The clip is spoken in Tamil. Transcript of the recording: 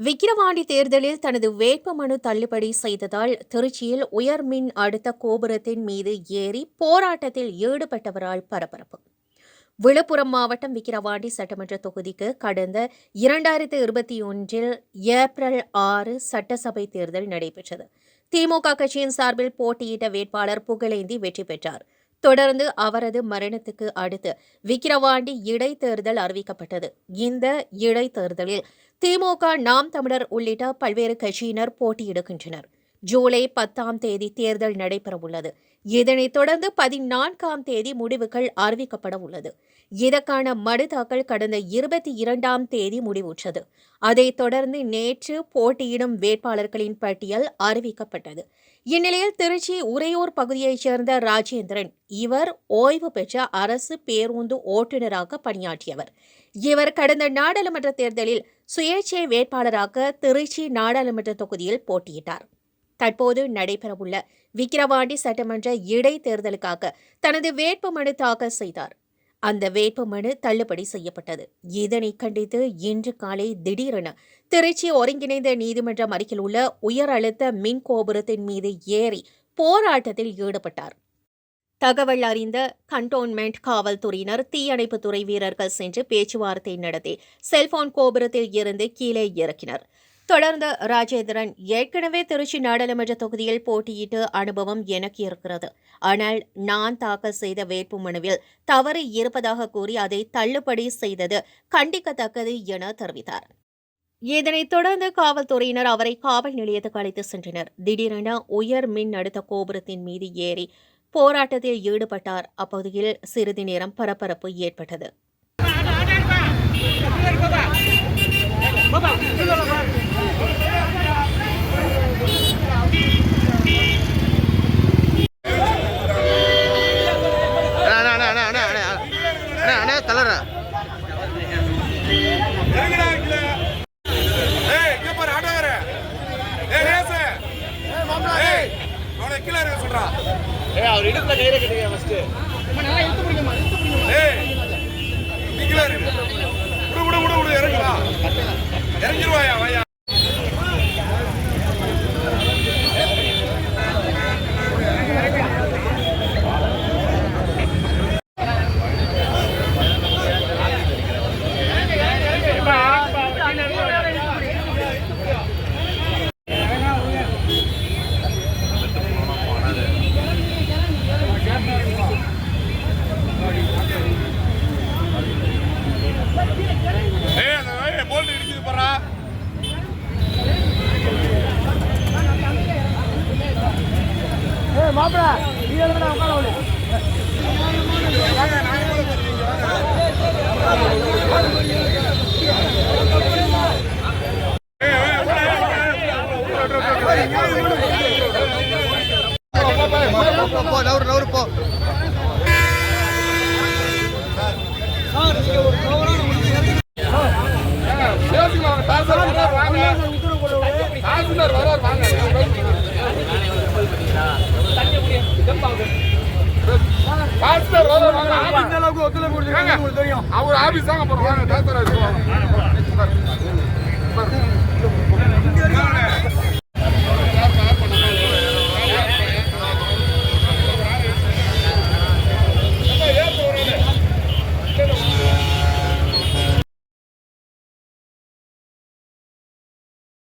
விக்கிரவாண்டி தேர்தலில் தனது வேட்புமனு தள்ளுபடி செய்ததால் திருச்சியில் உயர்மின் அடுத்த கோபுரத்தின் மீது ஏறி போராட்டத்தில் ஈடுபட்டவரால் பரபரப்பு. விழுப்புரம் மாவட்டம் விக்கிரவாண்டி சட்டமன்ற தொகுதிக்கு கடந்த இரண்டாயிரத்து இருபத்தி ஒன்றில் ஏப்ரல் ஆறு சட்டசபை தேர்தல் நடைபெற்றது. திமுக கட்சியின் சார்பில் போட்டியிட்ட வேட்பாளர் புகழேந்தி வெற்றி பெற்றார். தொடர்ந்து அவரது மரணத்துக்கு அடுத்து விக்கிரவாண்டி இடைத்தேர்தல் அறிவிக்கப்பட்டது. இந்த இடைத்தேர்தலில் திமுக நாம் தமிழர் உள்ளிட்ட பல்வேறு கட்சியினர் போட்டியிடுகின்றனர். ஜூலை பத்தாம் தேதி தேர்தல் நடைபெறவுள்ளது இதனைத் தொடர்ந்து பதினான்காம் தேதி முடிவுகள் அறிவிக்கப்பட உள்ளது. இதற்கான மனு தாக்கல் கடந்த இருபத்தி இரண்டாம் தேதி முடிவுற்றது. அதைத் தொடர்ந்து நேற்று போட்டியிடும் வேட்பாளர்களின் பட்டியல் அறிவிக்கப்பட்டது. இந்நிலையில் திருச்சி உறையூர் பகுதியைச் சேர்ந்த ராஜேந்திரன் இவர் ஓய்வு பெற்ற அரசு பேருந்து ஓட்டுநராக பணியாற்றியவர். இவர் கடந்த நாடாளுமன்ற தேர்தலில் சுயேட்சை வேட்பாளராக திருச்சி நாடாளுமன்ற தொகுதியில் போட்டியிட்டார். தற்போது நடைபெறவுள்ள விக்கிரவாண்டி சட்டமன்ற இடைத்தேர்தலுக்காக தனது வேட்புமனு தாக்கல் செய்தார். அந்த வேட்புமனு தள்ளுபடி செய்யப்பட்டது. இதனை கண்டித்து இன்று காலை திடீரென திருச்சி ஒருங்கிணைந்த நீதிமன்றம் அருகில் உள்ள உயர் அழுத்த மின் கோபுரத்தின் மீது ஏறி போராட்டத்தில் ஈடுபட்டார். தகவல் அறிந்த கண்டோன்மெண்ட் காவல்துறையினர் தீயணைப்புத்துறை வீரர்கள் சென்று பேச்சுவார்த்தை நடத்தி செல்போன் கோபுரத்தில் இருந்து கீழே இறக்கினர். தொடர்ந்து ராஜேந்திரன் ஏற்கனவே திருச்சி நாடாளுமன்ற தொகுதியில் போட்டியிட்டு அனுபவம் எனக்கு இருக்கிறது ஆனால் நான் தாக்கல் செய்த வேட்புமனுவில் தவறு இருப்பதாக கூறி அதை தள்ளுபடி செய்தது கண்டிக்கத்தக்கது என தெரிவித்தார் இதனைத் தொடர்ந்து காவல்துறையினர் அவரை காவல் நிலையத்துக்கு அழைத்து சென்றனர் திடீரென உயர் மின் அடுத்த கோபுரத்தின் மீது ஏறி போராட்டத்தில் ஈடுபட்டார் அப்பகுதியில் சிறிது நேரம் பரபரப்பு ஏற்பட்டது கீழ ஏ அவர் இடுப்புல கயிறு கட்டுங்க ஃபர்ஸ்ட் ஏய் ஏய் உள்ள, உள்ள, உள்ள, உள்ள, உள்ள. போ போ நவுறு நவுறு போ பேசிக்கலாம் தாசில்தார் வரார் வாங்க தாசில்தார் வரார் தாசில்தார் வரார். அவர் ஆபீஸ் தாங்க போறோம்